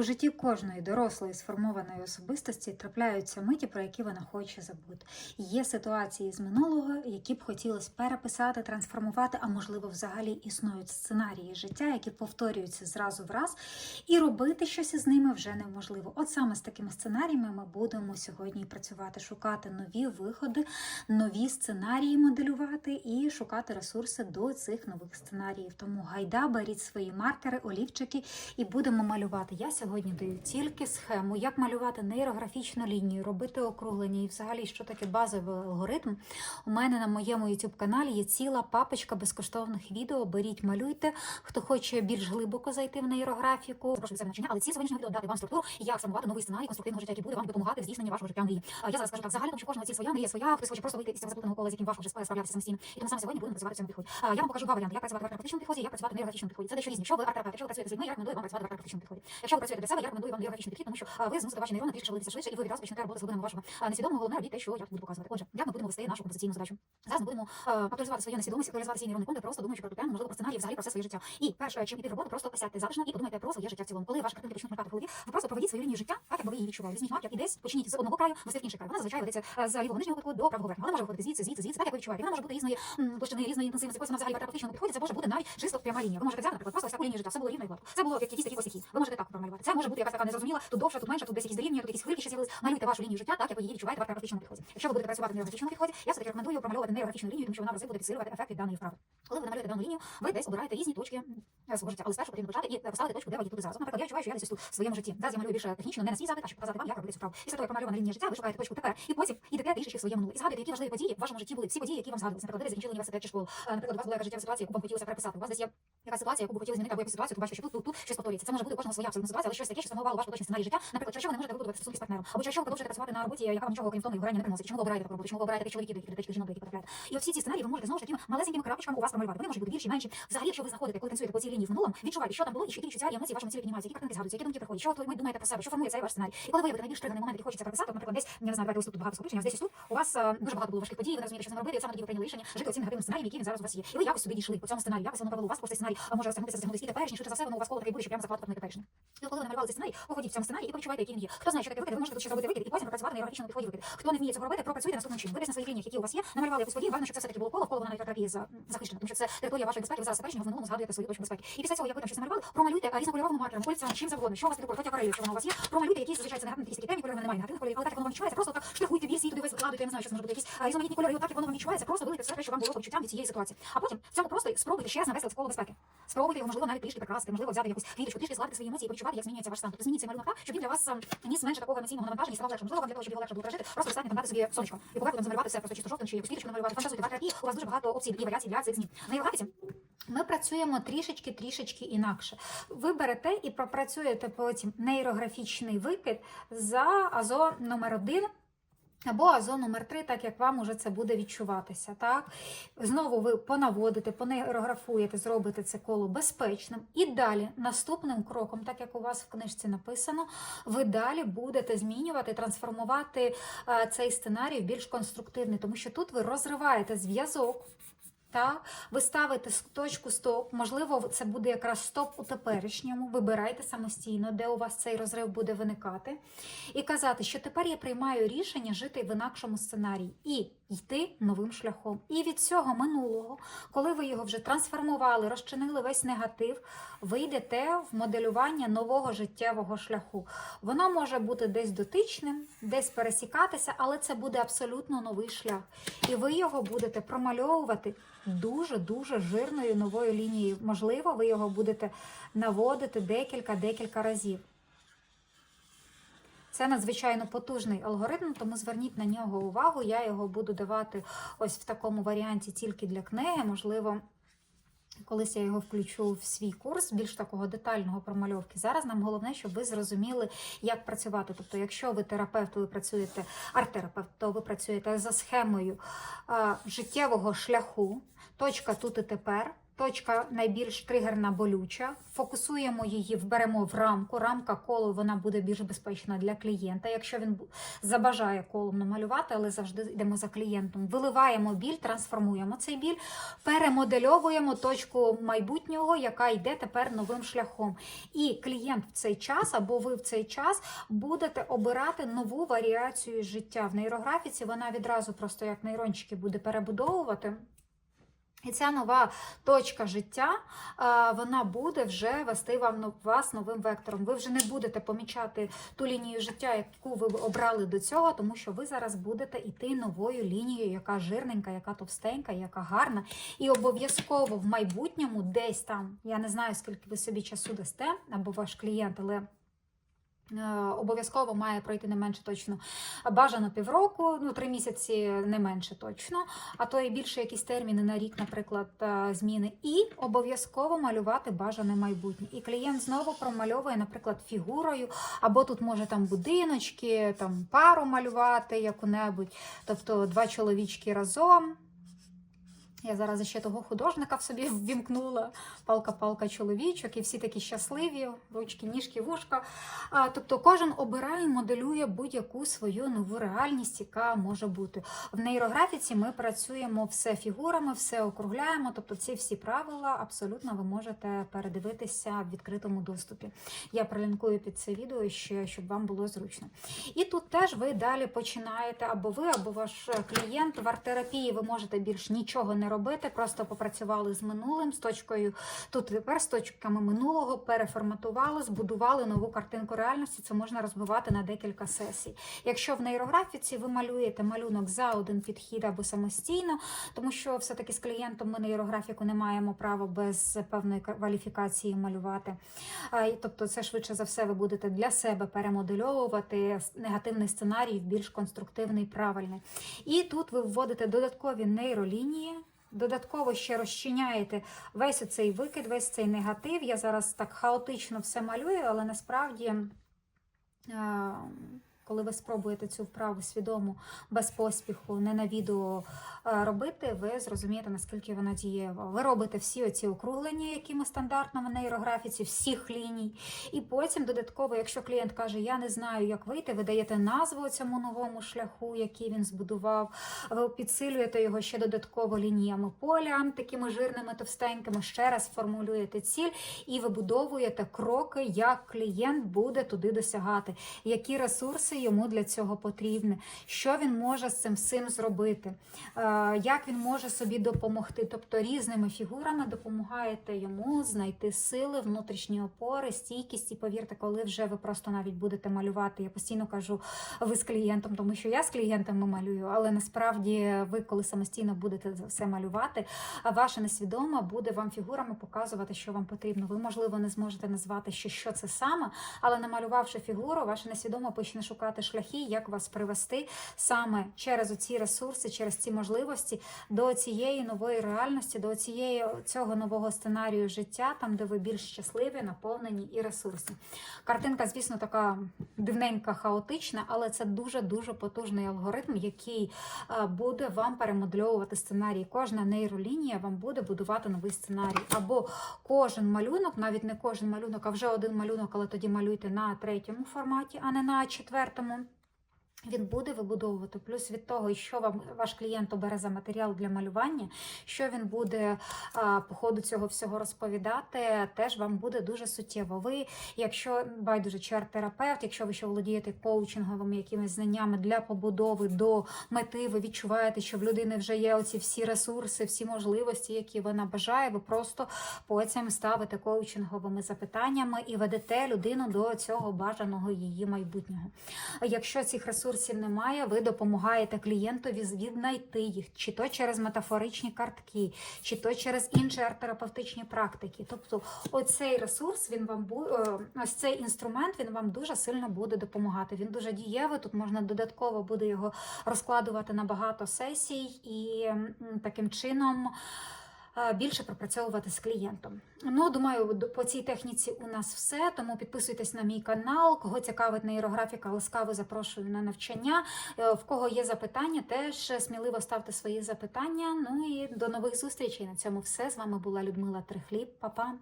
У житті кожної дорослої сформованої особистості трапляються миті, про які вона хоче забути. Є ситуації з минулого, які б хотілося переписати, трансформувати, а можливо, взагалі існують сценарії життя, які повторюються зразу в раз, і робити щось із ними вже неможливо. От саме з такими сценаріями ми будемо сьогодні працювати, шукати нові виходи, нові сценарії моделювати і шукати ресурси до цих нових сценаріїв. Тому гайда, беріть свої маркери, олівчики і будемо малювати. Я сьогодні даю тільки схему, як малювати нейрографічну лінію, робити округлення і взагалі, що таке базовий алгоритм. У мене на моєму youtube каналі є ціла папочка безкоштовних відео. Беріть, малюйте. Хто хоче більш глибоко зайти в нейрографіку, до себе навчання, але ці сьогоднішні відео дати вам структуру, як сформувати новий сценарій конструктивного життя, який буде вам допомагати в здійсненні вашого життя мрії. Я зараз скажу так, загально, що кожного ціль своя мрія своя, хтось хоче просто вийти із цього заплутаного кола, з яким важко вже справлятися самостійно. І тому саме сьогодні будемо працювати в цьому підході. Я вам покажу два варіанти, як працювати в арт-терапевтичному підході, як працювати в нейрографічному підході. Це дещо різні. Якщо ви арт-терапевт, якщо ви працюєте з людьми, я рекомендую вам працювати в арт-терапевтичному підході. Якщо ви працюєте для себе, я рекомендую вам нейрографічний підхід, тому що ви змусите ваші нейрони трішки шевелитися швидше, і ви відразу почнете роботи з глибинами вашого несвідомого. Головне робіть те, що я буду показувати. Отже, як ми будемо вести нашу композиційну задачу. Зараз ми будемо актуалізувати свою несвідомість, актуалізувати свій нейронний контур, просто думаючи про ту можливо, про сценарії, взагалі про все своє життя. І перше, чим іти в роботу, просто сядьте затишно і подумайте про своє життя в цілому. Коли ваші картинки почнуть мелькати в голові, ви просто проведіть свою лінію життя, так якби ви її відчували. Візьміть маркер і десь почніть з одного краю, вести в інший край. Вона зазвичай ведеться з лівого нижнього кутку до правого верхнього. Але може виходити звідси, звідси, звідси, так як ви відчуваєте. Вона може бути різної площини, різної інтенсивності. Ось вона взагалі в арт-терапевтичному. Це може бути навіть чисто пряма лінія. Ви можете взяти, наприклад, просто ось лінію життя. Все було рівно і гладко. Це було як якісь такі косяки. Ви можете так промалювати. Це може бути якась така незрозуміла, тут довше, тут менше, тут десь якісь дорівнює, тут якісь хвильки ще з'явились. Малюйте вашу лінію життя, так як ви її відчуваєте в арт-терапевтичному підході. Якщо ви будете працювати в нейрографічному підході, я все таки рекомендую промальовувати нейрографічну лінію, тому що вона в рази буде підсилювати ефект від даної вправи. Коли ви намалюєте дану лінію, ви десь обираєте різні точки е, життя. Але спершу потрібно почати і поставити точку, де ви тут зараз. Наприклад, я відчуваю, що я десь тут в своєму житті. Зараз я малюю більше технічно, не на свій запит, а щоб показати вам, як робити цю вправу. Після того, як промальована лінія життя, ви шукаєте точку тепер і потім ідете трішечки в своє минуле. І згадуєте, які важливі події в вашому житті були. Всі події, які вам згадувалися. Наприклад, ви закінчили університет чи школу. Е, Наприклад, у вас була якась життєва ситуація, яку вам хотілося переписати. У вас десь є яка ситуація, яку ви хотіли змінити, або якусь ситуацію, то бачите, що тут, тут, тут щось повторюється. Це може бути у своя абсолютно ситуація, але щось таке, що сформувало ваш поточний сценарій життя. Наприклад, через що ви не можете вибудувати стосунки з партнером, або через що ви продовжуєте працювати на роботі, яка вам нічого окрім того і не приносить. Чому ви обираєте таку роботу, чому ви обираєте тих чоловіків, до яких до жінок, до яких потрапляєте. І всі ці сценарії ви можете знову ж такими малесенькими крапочками у вас промалювати. Вони можуть бути більші, менші. Взагалі, якщо ви знаходите, коли танцюєте по цій лінії в минулому, відчувайте, що там було, і які відчуття і емоції в вашому тілі піднімаються, які картинки згадуються, які думки приходять, що ви думаєте про себе, що формує цей ваш сценарій. І коли виявите найбільш тригерний момент, який хочеться прописати, наприклад, десь я не знаю, давайте ось тут багато скупчення, десь ось тут у вас е, дуже багато було важких подій, ви не розумієте, що з ним робити, і саме тоді ви прийняли рішення жити цим негативним сценарієм, який він зараз у вас є. І ви якось собі дійшли по цьому сценарію, якось воно провело у вас просто сценарій, а може розтягнутися, затягнутися і теперішній, швидше за все, воно у вас коло такий буде, що прямо закладати на теперішній. І коли ви намалювали цей сценарій, походіть в цьому сценарії і почувайте, який він є. Хто знає, що таке викид, ви можете тут ще зробити викид і потім пропрацювати на європейському підході викид. Хто не вміє цього робити, пропрацюйте наступним чином. Ви десь на своїх лініях, які у вас є, намалювали якусь подію, важливо, щоб це все-таки було коло, коло вона на терапії за захищена, що це територія вашої безпеки, ви зараз теперішнього в минулому згадуєте свою точку безпеки. І після цього, як ви там щось намалювали, промалюйте різнокольоровим маркером, олівцем, чим завгодно, що у вас тут хоч акварелью, що воно у вас є, промалюйте якісь звичайно негативні якісь такі темні кольори, немає негативних кольорів, але так як воно вам відчувається, просто так штрихуйте вірсі, туди весь викладуйте, я не знаю, що це може бути якісь різноманітні кольори, так як воно вам відчувається, просто вилити все що вам було по відчуттям від цієї ситуації. А потім в цьому просто спробуйте ще раз навести в коло безпеки. Спробуйте його, можливо, навіть трішки прикрасити, можливо, взяти якусь квіточку, трішки складати свої емоції і почувати, як змінюється ваш стан. Тобто змініть цей щоб він для вас ем, ніс менше такого емоційного навантаження і ставав легше. Можливо, вам для того, щоб його легше було пережити, просто достатньо там дати собі сонечко. І поки там замалювати все просто чисто жовтим чи якусь квіточку намалювати. Фантазуйте, так, і у вас дуже багато опцій і варіацій для цих змін. На європейці ми працюємо трішечки трішечки інакше. Ви берете і пропрацюєте потім нейрографічний викид за азо номер 1 або азо номер 3 так як вам уже це буде відчуватися. Так? Знову ви понаводите, понейрографуєте, зробите це коло безпечним. І далі, наступним кроком, так як у вас в книжці написано, ви далі будете змінювати, трансформувати е, цей сценарій в більш конструктивний, тому що тут ви розриваєте зв'язок. Так, ви ставите точку стоп, можливо, це буде якраз стоп у теперішньому. Вибирайте самостійно, де у вас цей розрив буде виникати, і казати, що тепер я приймаю рішення жити в інакшому сценарії і йти новим шляхом. І від цього минулого, коли ви його вже трансформували, розчинили весь негатив, ви йдете в моделювання нового життєвого шляху. Воно може бути десь дотичним, десь пересікатися, але це буде абсолютно новий шлях. І ви його будете промальовувати дуже-дуже жирною новою лінією. Можливо, ви його будете наводити декілька-декілька разів. Це надзвичайно потужний алгоритм, тому зверніть на нього увагу. Я його буду давати ось в такому варіанті тільки для книги. Можливо, колись я його включу в свій курс більш такого детального промальовки. Зараз нам головне, щоб ви зрозуміли, як працювати. Тобто, якщо ви терапевт, ви працюєте арт-терапевт, то ви працюєте за схемою а, життєвого шляху, точка тут і тепер. Точка найбільш тригерна болюча. Фокусуємо її, вберемо в рамку. Рамка коло вона буде більш безпечна для клієнта. Якщо він забажає колом намалювати, але завжди йдемо за клієнтом. Виливаємо біль, трансформуємо цей біль, перемодельовуємо точку майбутнього, яка йде тепер новим шляхом. І клієнт в цей час або ви в цей час будете обирати нову варіацію життя. В нейрографіці вона відразу просто як нейрончики буде перебудовувати. І ця нова точка життя, вона буде вже вести вам вас новим вектором. Ви вже не будете помічати ту лінію життя, яку ви обрали до цього, тому що ви зараз будете йти новою лінією, яка жирненька, яка товстенька, яка гарна. І обов'язково в майбутньому, десь там, я не знаю, скільки ви собі часу дасте, або ваш клієнт, але. Е, Обов'язково має пройти не менше точно бажано півроку, ну три місяці не менше точно, а то і більше якісь терміни на рік, наприклад, е, зміни. І обов'язково малювати бажане майбутнє. І клієнт знову промальовує, наприклад, фігурою, або тут може там будиночки, там пару малювати яку-небудь, тобто два чоловічки разом. Я зараз ще того художника в собі ввімкнула, палка-палка чоловічок, і всі такі щасливі, ручки, ніжки, вушка. А, тобто кожен обирає і моделює будь-яку свою нову реальність, яка може бути. В нейрографіці ми працюємо все фігурами, все округляємо. Тобто ці всі правила абсолютно ви можете передивитися в відкритому доступі. Я прилінкую під це відео ще, щоб вам було зручно. І тут теж ви далі починаєте, або ви, або ваш клієнт в арт-терапії ви можете більш нічого не робити, просто попрацювали з минулим, з точкою тут тепер з точками минулого, переформатували, збудували нову картинку реальності. Це можна розбивати на декілька сесій. Якщо в нейрографіці ви малюєте малюнок за один підхід або самостійно, тому що все-таки з клієнтом ми нейрографіку не маємо права без певної кваліфікації малювати. Тобто, це швидше за все ви будете для себе перемодельовувати негативний сценарій в більш конструктивний, правильний. І тут ви вводите додаткові нейролінії. Додатково ще розчиняєте весь цей викид, весь цей негатив. Я зараз так хаотично все малюю, але насправді, е, коли ви спробуєте цю вправу свідомо, без поспіху, не на відео робити, ви зрозумієте, наскільки вона дієва. Ви робите всі оці округлення, які ми стандартно в нейрографіці, всіх ліній. І потім додатково, якщо клієнт каже, я не знаю, як вийти, ви даєте назву цьому новому шляху, який він збудував. Ви підсилюєте його ще додатково лініями поля, такими жирними, товстенькими. Ще раз формулюєте ціль і вибудовуєте кроки, як клієнт буде туди досягати, які ресурси йому для цього потрібні, що він може з цим всім зробити, е, як він може собі допомогти. Тобто різними фігурами допомагаєте йому знайти сили, внутрішні опори, стійкість. І повірте, коли вже ви просто навіть будете малювати. Я постійно кажу, ви з клієнтом, тому що я з клієнтами малюю, але насправді ви, коли самостійно будете все малювати, ваша несвідома буде вам фігурами показувати, що вам потрібно. Ви, можливо, не зможете назвати, що, що це саме, але намалювавши фігуру, ваша несвідома почне шукати шляхи, як вас привести саме через оці ресурси, через ці можливості до цієї нової реальності, до цієї цього нового сценарію життя, там де ви більш щасливі, наповнені і ресурсні. Картинка, звісно, така дивненька, хаотична, але це дуже дуже потужний алгоритм, який е, буде вам перемодльовувати сценарій. Кожна нейролінія вам буде будувати новий сценарій. Або кожен малюнок, навіть не кожен малюнок, а вже один малюнок, але тоді малюйте на третьому форматі, а не на четвертому. Tamam. Він буде вибудовувати плюс від того, що вам ваш клієнт обере за матеріал для малювання, що він буде а, по ходу цього всього розповідати, теж вам буде дуже суттєво. Ви, якщо байдуже чи арт-терапевт, якщо ви ще володієте коучинговими якимись знаннями для побудови до мети, ви відчуваєте, що в людини вже є оці всі ресурси, всі можливості, які вона бажає. Ви просто потім ставите коучинговими запитаннями і ведете людину до цього бажаного її майбутнього. Якщо цих ресурсів немає, ви допомагаєте клієнтові віднайти їх, чи то через метафоричні картки, чи то через інші арт-терапевтичні практики. Тобто, оцей ресурс він вам е, ось цей інструмент він вам дуже сильно буде допомагати. Він дуже дієвий. Тут можна додатково буде його розкладувати на багато сесій і таким чином. Е, більше пропрацьовувати з клієнтом. Ну, думаю, по цій техніці у нас все. Тому підписуйтесь на мій канал. Кого цікавить нейрографіка, ласкаво запрошую на навчання. Е, В кого є запитання, теж сміливо ставте свої запитання. Ну і до нових зустрічей. На цьому все. З вами була Людмила Трихліб. Па-па.